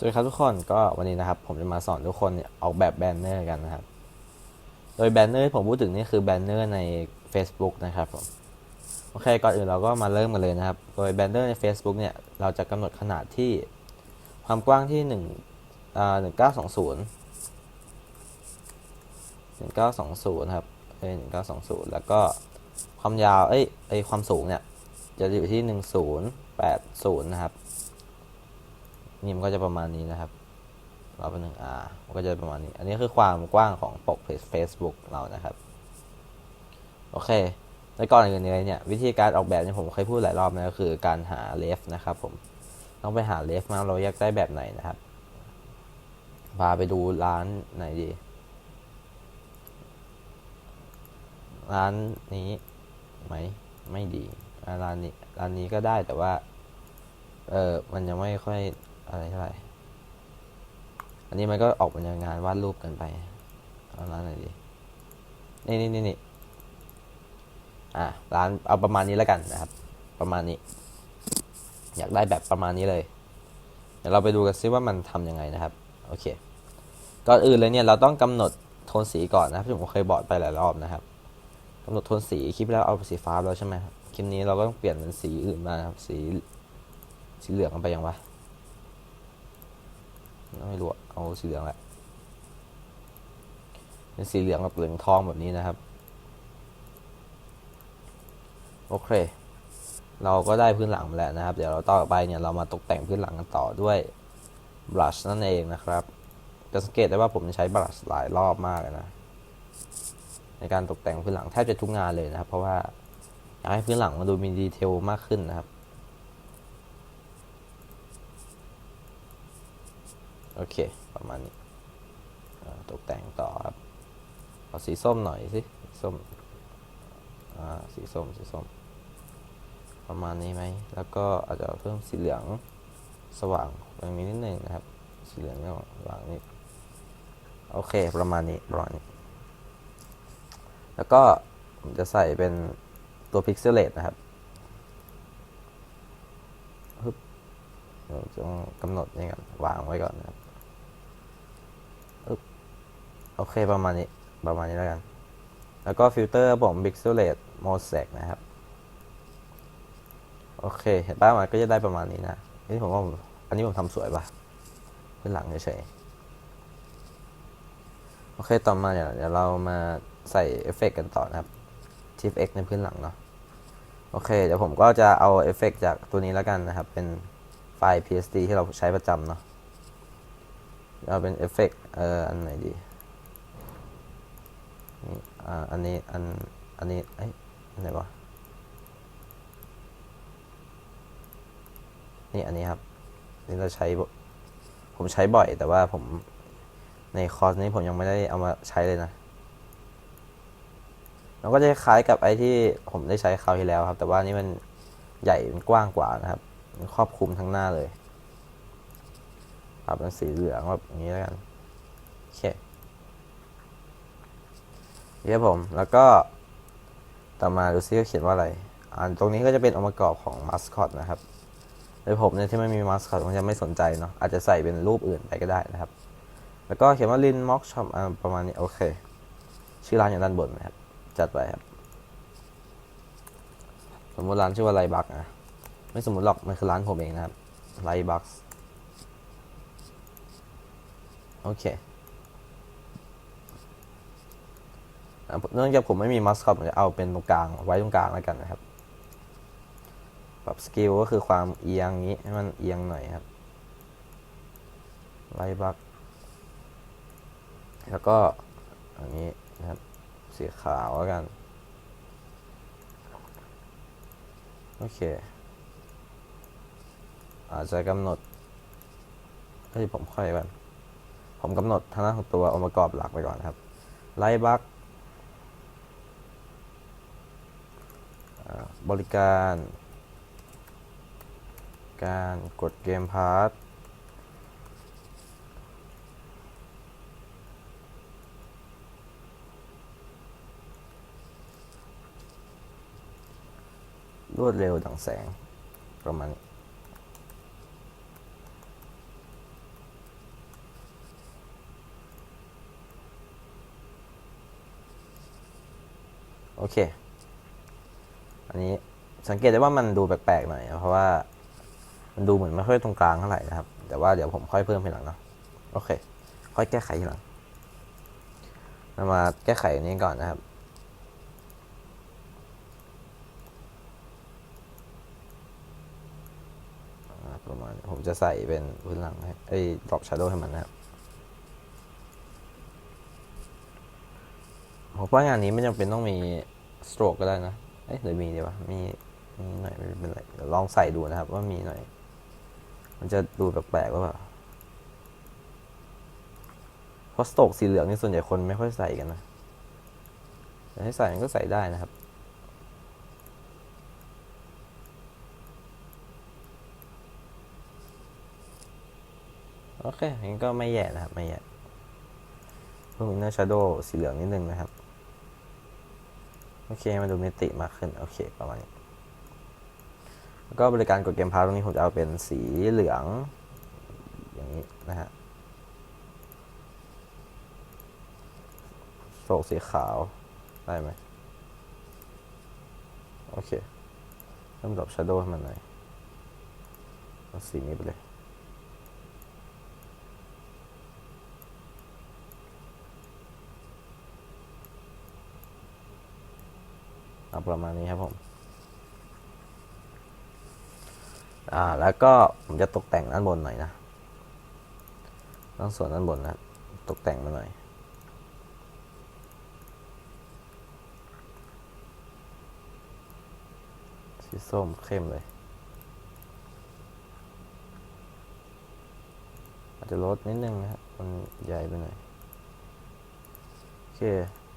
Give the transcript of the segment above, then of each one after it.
สวัสดีครับทุกคนก็วันนี้นะครับ ผมจะมาสอนทุกคนออกแบบแบนเนอร์กันนะครับ โดยแบนเนอร์ที่ผมพูดถึงนี่คือแบนเนอร์ใน Facebook นะครับผมโอเคก่อนอื่นเราก็มาเริ่มกันเลยนะครับ โดยแบนเนอร์ใน Facebook เนี่ยเราจะกำหนดขนาดที่ความกว้างที่1อ่า1920 1920ครับเอ้ย1920 แล้วก็ความยาวเอ้ยไอความสูงเนี่ยจะอยู่ที่ 1080 นะครับ นี่มันก็จะประมาณนี้นะครับเราเป็นหนึ่งอ่ามันก็จะประมาณนี้ อันนี้คือความกว้างของปกเพจ Facebook เรานะครับ โอเคในก่อนอื่นเลยเนี่ยวิธีการออกแบบเนี่ยผมเคยพูดหลายรอบนะก็คือการหาเลฟนะครับ ผมต้องไปหาเลฟมาเราอยากได้แบบไหนนะครับพาไปดูร้านไหนดี ร้านนี้ไหมไม่ดีร้านนี้ร้านนี้ก็ได้แต่ว่า เออมันยังไม่ค่อย อะไรเท่าไหร่ อันนี้มันก็ออกเป็นงานวาดรูปกันไปเอาร้านไหนดีนี่นี่นี่นี่อะร้านเอาประมาณนี้แล้วกันนะครับ ประมาณนี้ อยากได้แบบประมาณนี้เลย เดี๋ยวเราไปดูกันซิว่ามันทำยังไงนะครับ โอเค ก่อนอื่นเลยเนี่ยเราต้องกำหนดโทนสีก่อนนะครับที่ผมเคยบอกไปหลายรอบนะครับกำหนดโทนสีคลิปแล้วเอาสีฟ้าแล้วใช่ไหมครับคลิปนี้เราก็ต้องเปลี่ยนเป็นสีอื่นมาครับ สีสีเหลืองกันไปยังวะ ไม่รู้เอาสีเหลืองแหละเป็นสีเหลืองกับเหลืองทองแบบนี้นะครับ โอเค เราก็ได้พื้นหลังมาแล้วนะครับ เดี๋ยวเราต่อไปเนี่ยเรามาตกแต่งพื้นหลังกันต่อด้วยบลัชนั่นเองนะครับ จะสังเกตได้ว่าผมใช้บลัชหลายรอบมากเลยนะ ในการตกแต่งพื้นหลังแทบจะทุกงานเลยนะครับ เพราะว่าอยากให้พื้นหลังมันดูมีดีเทลมากขึ้นนะครับ โอเค ประมาณนี้ตกแต่งต่อครับ เอาสีส้มหน่อยสิ ส้ม อ่า สีส้ม สีส้ม ประมาณนี้ไหม แล้วก็อาจจะเพิ่มสีเหลืองสว่างอย่างนี้นิดหนึ่งนะครับ สีเหลืองสว่างนี้โอเค ประมาณนี้ประมาณนี้ แล้วก็ผมจะใส่เป็นตัวพิกเซลเลตนะครับฮึบเราจะต้องกำหนดนี่ก่อนวางไว้ก่อนนะครับอึ๊บ โอเคประมาณนี้ ประมาณนี้แล้วกัน แล้วก็ฟิลเตอร์ผม Pixelate Mosaic นะครับ โอเค เห็นป่ะมันก็จะได้ประมาณนี้นะ นี่ผมว่าอันนี้ผมทำสวยป่ะพื้นหลังเฉยๆ โอเค ต่อมาเดี๋ยวเดี๋ยวเรามาใส่เอฟเฟกต์กันต่อนะครับ Shift X ในพื้นหลังเนาะ โอเค เดี๋ยวผมก็จะเอาเอฟเฟกต์จากตัวนี้แล้วกันนะครับ เป็นไฟล์ PSD ที่เราใช้ประจำเนาะเอาเป็นเอฟเฟกต์เอ่ออันไหนดี อ่าอันนี้อันอันนี้เอ้อันไหนวะนี่อันนี้ครับนี่เราใช้ผมใช้บ่อยแต่ว่าผมในคอร์สนี้ผมยังไม่ได้เอามาใช้เลยนะมันก็จะคล้ายกับไอ้ที่ผมได้ใช้คราวที่แล้วครับ แต่ว่านี่มันใหญ่มันกว้างกว่านะครับ มันครอบคลุมทั้งหน้าเลยปรับเป็นสีเหลืองแบบนี้แล้วกันโอเค เดี๋ยวผม แล้วก็ต่อมาดูซิเขาเขียนว่าอะไร อ่านตรงนี้ก็จะเป็นองค์ประกอบของมัสคอตนะครับโดยผมเนี่ยที่ไม่มีมัสคอตผมจะไม่สนใจเนาะอาจจะใส่เป็นรูปอื่นไปก็ได้นะครับ แล้วก็เขียนว่าลินม็อกช็อปประมาณนี้โอเค ชื่อร้านอยู่ด้านบนนะครับ จัดไปครับ สมมติร้านชื่อว่าไลบักนะไม่สมมติหรอกมันคือร้านผมเองนะครับไลบักโอเคอะ เนื่องจากผมไม่มีมัสคอตผมจะเอาเป็นตรงกลางไว้ตรงกลางแล้วกันนะครับ ปรับสกิลก็คือความเอียงนี้ให้มันเอียงหน่อยครับไลบักแล้วก็อันนี้นะครับสีขาวแล้วกัน โอเค อาจจะกำหนดเฮ้ยผมค่อยกันผมกำหนดทางด้านของตัวองค์ประกอบหลักไปก่อนครับ ไลบัก บริการ การกดเกมพาร์ทรวดเร็วดังแสง ประมาณโอเค อันนี้สังเกตได้ว่ามันดูแปลกๆหน่อยเพราะว่ามันดูเหมือนไม่ค่อยตรงกลางเท่าไหร่นะครับ แต่ว่าเดี๋ยวผมค่อยเพิ่มทีหลังเนาะโอเค ค่อยแก้ไขทีหลังเรามาแก้ไขอันนี้ก่อนนะครับประมาณผมจะใส่เป็นพื้นหลังให้ไอ้ดรอปชาร์โดให้มันนะครับผมว่างานนี้ไม่จำเป็นต้องมีสโตรกก็ได้นะ เอ้ยหรือมีดีวะมีมีหน่อยไม่เป็นไรลองใส่ดูนะครับ ว่ามีหน่อย มันจะดูแปลกๆว่าเปล่าเพราะสโตกสีเหลืองนี่ส่วนใหญ่คนไม่ค่อยใส่กันนะแต่ให้ใส่มันก็ใส่ได้นะครับโอเคงั้นก็ไม่แย่นะครับ ไม่แย่เพิ่มอินเนอร์ชาร์โดสีเหลืองนิดนึงนะครับ โอเคมาดูมิติมากขึ้น โอเคประมาณนี้แล้วก็บริการกดเกมพาร์ตรงนี้ผมจะเอาเป็นสีเหลือง อย่างนี้นะฮะโศกสีขาว ได้ไหมโอเคเริ่มดรอปชาร์โดให้มันหน่อยเอาสีนี้ไปเลย เอาประมาณนี้ครับผมอ่าแล้วก็ผมจะตกแต่งด้านบนหน่อยนะต้องส่วนด้านบนนะตกแต่งมาหน่อยสีส้มเข้มเลยอาจจะลดนิดนึงนะครับมันใหญ่ไปหน่อยโอเค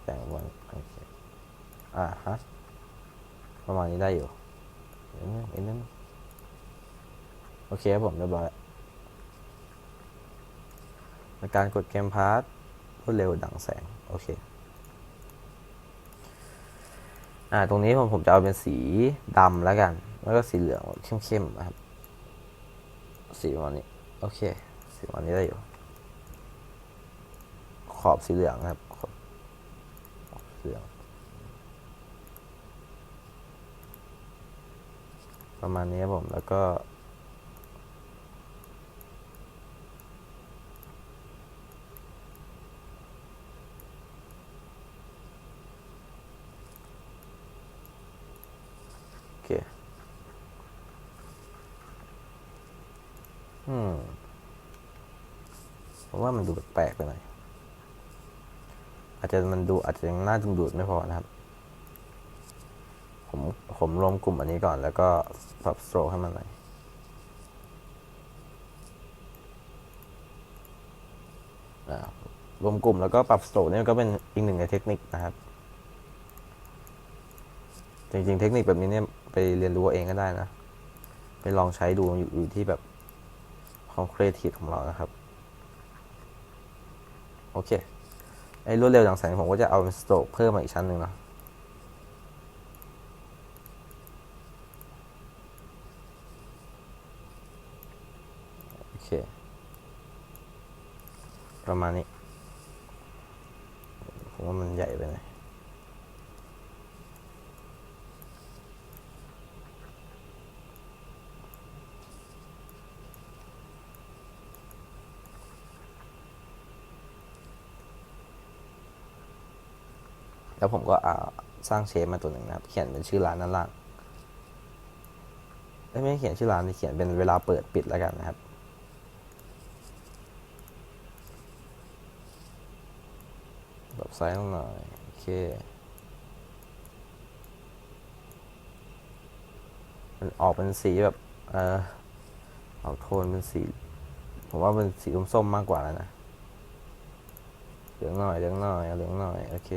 แต่งบนโอเคอ่าฮะ ประมาณนี้ได้อยู่อีกนิดนึงอีกนิดนึงโอเคครับผมเรียบร้อยในการกดเกมพาร์ทรวดเร็วดังแสง โอเค อ่า ตรงนี้ผมผมจะเอาเป็นสีดำแล้วกัน แล้วก็สีเหลืองเข้มๆนะครับ สีประมาณนี้ โอเค สีประมาณนี้ได้อยู่ ขอบสีเหลืองครับขอบขอบสีเหลือง ประมาณนี้ผมแล้วก็โอเคอืมผมว่ามันดูแปลกไปหน่อยอาจจะมันดูอาจจะยังน่าดึงดูดไม่พอนะครับ ผมผมรวมกลุ่มอันนี้ก่อน แล้วก็ปรับสโตรให้มันหน่อยรวมกลุ่มแล้วก็ปรับสโตรนี่ก็เป็นอีกหนึ่งในเทคนิคนะครับ จริงๆ เทคนิคแบบนี้เนี่ยไปเรียนรู้เองก็ได้นะ ไปลองใช้ดูอยู่ที่แบบความครีเอทีฟของเรานะครับ โอเค ไอ้รวดเร็วอย่างแสงผมก็จะเอาเป็นสโตรเพิ่มมาอีกชั้นหนึ่งเนาะ โอเค ประมาณนี้ ผมว่ามันใหญ่ไปหน่อยแล้วผมก็อ่าสร้างเชฟมาตัวหนึ่งนะครับ เขียนเป็นชื่อร้านด้านล่างไม่ได้เขียนชื่อร้านเขียนเป็นเวลาเปิดปิดแล้วกันนะครับ แบบ ไซส์ลงหน่อยโอเคมันออกเป็นสีแบบเออออกโทนเป็นสี ผมว่าเป็นสีส้มๆมากกว่าแล้วนะเหลืองหน่อยเหลืองหน่อยเอาเหลืองหน่อยโอเค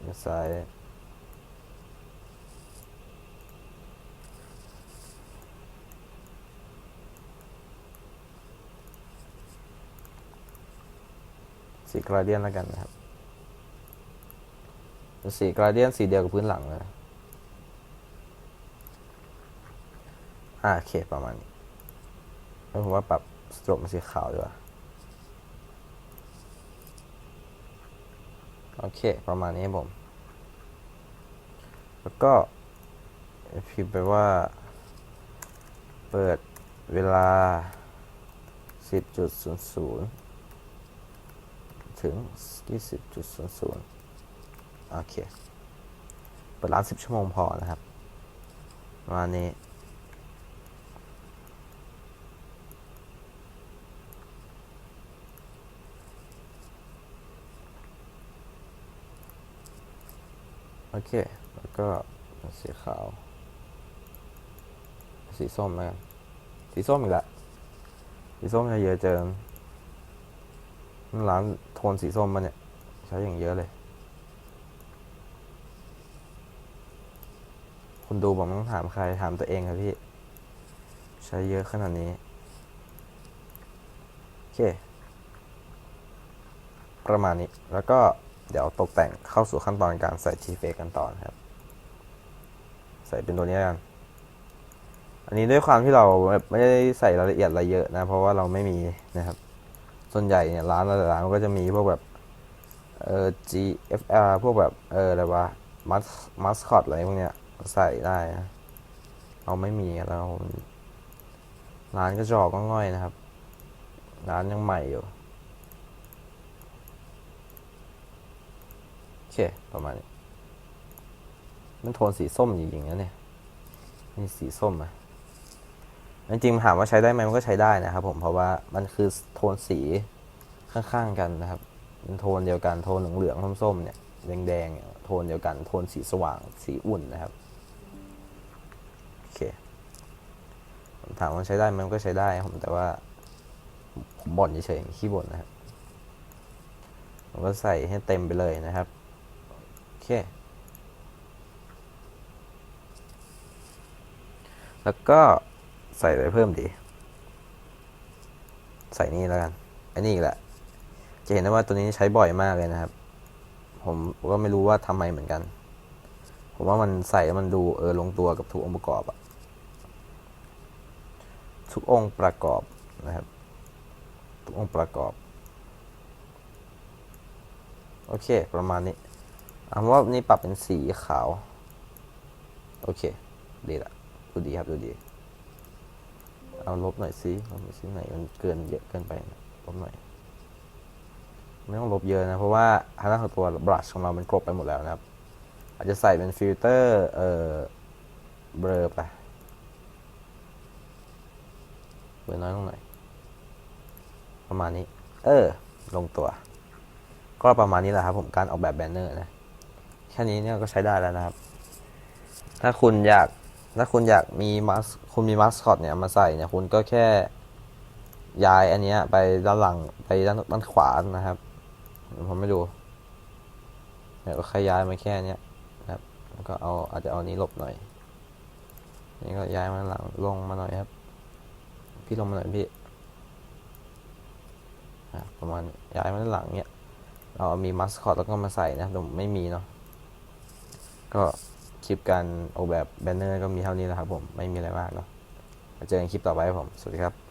เดี๋ยวซ้า สีกราเดียนแล้วกันนะครับสีกราเดียนสีเดียวกับพื้นหลังเลยอ่าโอเคประมาณนี้แล้วผมว่าปรับสโตรกเป็นสีขาวดีกว่าโอเค ประมาณนี้ผม แล้วก็พิมพ์ไปว่า เปิดเวลา 10.00 ถึง 20.00 โอเค เปิดร้าน 10 ชั่วโมงพอนะครับประมาณนี้ โอเค แล้วก็สีขาว สีส้มแล้วกัน สีส้มอีกละสีส้มจะเยอะเจิม ร้านโทนสีส้มมันเนี่ย ใช้อย่างเยอะเลย คุณดูบอกไม่ต้องถามใครถามตัวเองครับพี่ ใช้เยอะขนาดนี้ โอเค ประมาณนี้แล้วก็เดี๋ยวตกแต่งเข้าสู่ขั้นตอนการใส่ทีเฟกันต่อนะครับ ใส่เป็นตัวนี้กัน อันนี้ด้วยความที่เราไม่ได้ใส่รายละเอียดอะไรเยอะนะ เพราะว่าเราไม่มีนะครับ ส่วนใหญ่เนี่ยร้านหลายๆร้านก็จะมีพวกแบบเอ่อ GFR พวกแบบเอออะไรวะมัสมัสคอตอะไรพวกเนี้ยใส่ได้นะเราไม่มีเราร้านก็จอกก็ง่อยนะครับ ร้านยังใหม่อยู่โอเคประมาณนี้มันโทนสีส้มจริงๆนะเนี่ยนี่สีส้มอะ จริงๆถามว่าใช้ได้ไหมมันก็ใช้ได้นะครับผมเพราะว่ามันคือโทนสีข้างๆกันนะครับเป็นโทนเดียวกันโทนเหลืองๆส้มๆเนี่ยแดงๆเนี่ยโทนเดียวกัน โทนสีสว่างสีอุ่นนะครับโอเคผมถามว่าใช้ได้ไหมมันก็ใช้ได้ผมแต่ว่าผมบ่นเฉยๆขี้บ่นนะครับผมก็ใส่ให้เต็มไปเลยนะครับโอเคแล้วก็ ใส่อะไรเพิ่มดี ใส่นี่แล้วกัน อันนี้อีกแหละ จะเห็นได้ว่าตัวนี้ใช้บ่อยมากเลยนะครับ ผมก็ไม่รู้ว่าทำไมเหมือนกัน ผมว่ามันใส่แล้วมันดูเออลงตัวกับทุกองค์ประกอบอะทุกองค์ประกอบนะครับ ทุกองค์ประกอบ โอเค ประมาณนี้เอาว่านี่ปรับเป็นสีขาว โอเค ดีละ ดูดีครับ ดูดี เอาลบหน่อยสิลบหน่อยสิไหนมันเกินเยอะเกินไปนะลบหน่อย ไม่ต้องลบเยอะนะ เพราะว่าทางด้านของตัวบลัชของเรา มันกลบไปหมดแล้วนะครับ อาจจะใส่เป็นฟิลเตอร์เอ่อเบลอไปเบลอน้อยลงหน่อย ประมาณนี้ เออ ลงตัว ก็ประมาณนี้แหละครับผมการออกแบบแบนเนอร์นะ แค่นี้เนี่ยก็ใช้ได้แล้วนะครับ ถ้าคุณอยาก ถ้าคุณอยากมีมัสคุณมีมัสคอตเนี่ยมาใส่เนี่ยคุณก็แค่ย้ายอันเนี้ยไปด้านหลังไปด้านด้านขวานะครับผมไม่ดูเดี๋ยวก็แค่ย้ายมาแค่เนี้ยนะครับแล้วก็เอาอาจจะเอานี้หลบหน่อย นี่ก็ย้ายมาหลังลงมาหน่อยครับ พี่ลงมาหน่อยพี่ประมาณย้ายมาด้านหลังเนี้ยเรามีมัสคอตแล้วก็มาใส่นะผมไม่มีเนาะก็ คลิปการออกแบบแบนเนอร์ก็มีเท่านี้แล้วครับผม ไม่มีอะไรมากเนาะมาเจอกันคลิปต่อไปครับผม สวัสดีครับ